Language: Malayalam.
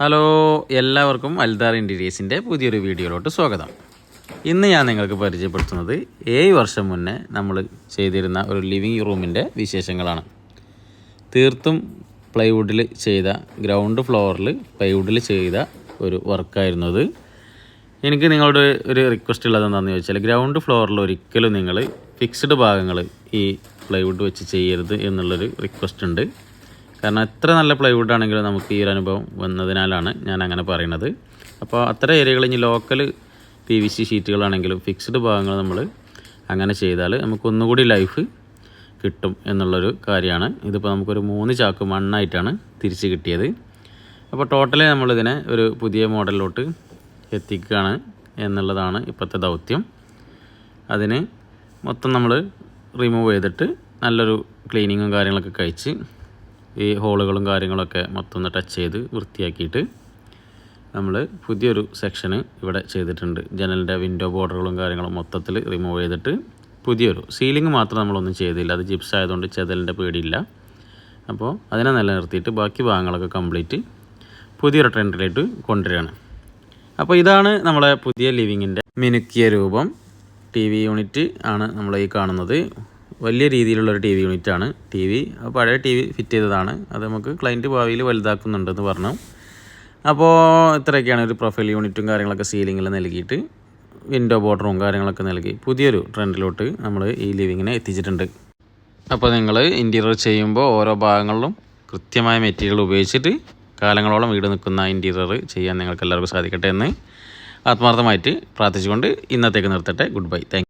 ഹലോ എല്ലാവർക്കും അൽദാർ ഇന്റീരിയേഴ്സിന്റെ പുതിയൊരു വീഡിയോയിലോട്ട് സ്വാഗതം. ഇന്ന് ഞാൻ നിങ്ങൾക്ക് പരിചയപ്പെടുത്തുന്നത് ഏഴ് വർഷം മുന്നേ നമ്മൾ ചെയ്തിരുന്ന ഒരു ലിവിങ് റൂമിന്റെ വിശേഷങ്ങളാണ്. തീർത്തും പ്ലൈവുഡിൽ ചെയ്ത ഗ്രൗണ്ട് ഫ്ലോറിൽ പ്ലൈവുഡിൽ ചെയ്ത ഒരു വർക്കായിരുന്നു അത്. എനിക്ക് നിങ്ങളോട് ഒരു റിക്വസ്റ്റ് ഉള്ളത് എന്താണെന്ന് ചോദിച്ചാൽ ഗ്രൗണ്ട് ഫ്ലോറിൽ ഒരിക്കലും നിങ്ങൾ ഫിക്സ്ഡ് ഭാഗങ്ങൾ ഈ പ്ലൈവുഡ് വെച്ച് ചെയ്യരുത് എന്നുള്ളൊരു റിക്വസ്റ്റ് ഉണ്ട്. കാരണം എത്ര നല്ല പ്ലൈവുഡ് ആണെങ്കിലും നമുക്ക് ഈ ഒരു അനുഭവം വന്നതിനാലാണ് ഞാൻ അങ്ങനെ പറയുന്നത്. അപ്പോൾ അത്ര ഏരിയകൾ ഇനി ലോക്കൽ പി വി സി ഷീറ്റുകളാണെങ്കിലും ഫിക്സ്ഡ് ഭാഗങ്ങൾ നമ്മൾ അങ്ങനെ ചെയ്താൽ നമുക്ക് ഒന്നുകൂടി ലൈഫ് കിട്ടും എന്നുള്ളൊരു കാര്യമാണ്. ഇതിപ്പോൾ നമുക്കൊരു മൂന്ന് ചാക്ക് മണ്ണായിട്ടാണ് തിരിച്ച് കിട്ടിയത്. അപ്പോൾ ടോട്ടലി നമ്മളിതിനെ ഒരു പുതിയ മോഡലിലോട്ട് എത്തിക്കുകയാണ് എന്നുള്ളതാണ് ഇപ്പോഴത്തെ ദൗത്യം. അതിന് മൊത്തം നമ്മൾ റിമൂവ് ചെയ്തിട്ട് നല്ലൊരു ക്ലീനിങ്ങും കാര്യങ്ങളൊക്കെ കഴിച്ച് ഈ ഹോളുകളും കാര്യങ്ങളൊക്കെ മൊത്തം ഒന്ന് ടച്ച് ചെയ്ത് വൃത്തിയാക്കിയിട്ട് നമ്മൾ പുതിയൊരു സെക്ഷന് ഇവിടെ ചെയ്തിട്ടുണ്ട്. ജനലിന്റെ വിൻഡോ ബോർഡറുകളും കാര്യങ്ങളും മൊത്തത്തിൽ റിമൂവ് ചെയ്തിട്ട് പുതിയൊരു സീലിംഗ് മാത്രം നമ്മളൊന്നും ചെയ്തില്ല. അത് ജിപ്സ് ആയതുകൊണ്ട് ചെതലിന്റെ പേടിയില്ല. അപ്പോൾ അതിനെ നിലനിർത്തിയിട്ട് ബാക്കി ഭാഗങ്ങളൊക്കെ കംപ്ലീറ്റ് പുതിയൊരു ട്രെൻഡിലേക്ക് കൊണ്ടുവരികയാണ്. അപ്പോൾ ഇതാണ് നമ്മളെ പുതിയ ലിവിങ്ങിന്റെ മിനുക്കിയ രൂപം. ടി വി യൂണിറ്റ് ആണ് നമ്മൾ ഈ കാണുന്നത്. വലിയ രീതിയിലുള്ളൊരു ടി വി യൂണിറ്റാണ് ടി വി പഴയ ടി വി ഫിറ്റ് ചെയ്തതാണ്. അത് നമുക്ക് ക്ലയന്റ് ഭാവിയിൽ വലുതാക്കുന്നുണ്ടെന്ന് പറഞ്ഞു. അപ്പോൾ ഇത്രയൊക്കെയാണ് ഒരു പ്രൊഫൈൽ യൂണിറ്റും കാര്യങ്ങളൊക്കെ സീലിങ്ങിൽ നൽകിയിട്ട് വിൻഡോ ബോർഡറും കാര്യങ്ങളൊക്കെ നൽകി പുതിയൊരു ട്രെൻഡിലോട്ട് നമ്മൾ ഈ ലിവിങ്ങിനെ എത്തിച്ചിട്ടുണ്ട്. അപ്പോൾ നിങ്ങൾ ഇന്റീരിയർ ചെയ്യുമ്പോൾ ഓരോ ഭാഗങ്ങളിലും കൃത്യമായ മെറ്റീരിയൽ ഉപയോഗിച്ചിട്ട് കാലങ്ങളോളം വീട് നിൽക്കുന്ന ഇന്റീരിയർ ചെയ്യാൻ നിങ്ങൾക്ക് എല്ലാവർക്കും സാധിക്കട്ടെ എന്ന് ആത്മാർത്ഥമായിട്ട് പ്രാർത്ഥിച്ചുകൊണ്ട് ഇന്നത്തേക്ക് നിർത്തട്ടെ. Good bye thank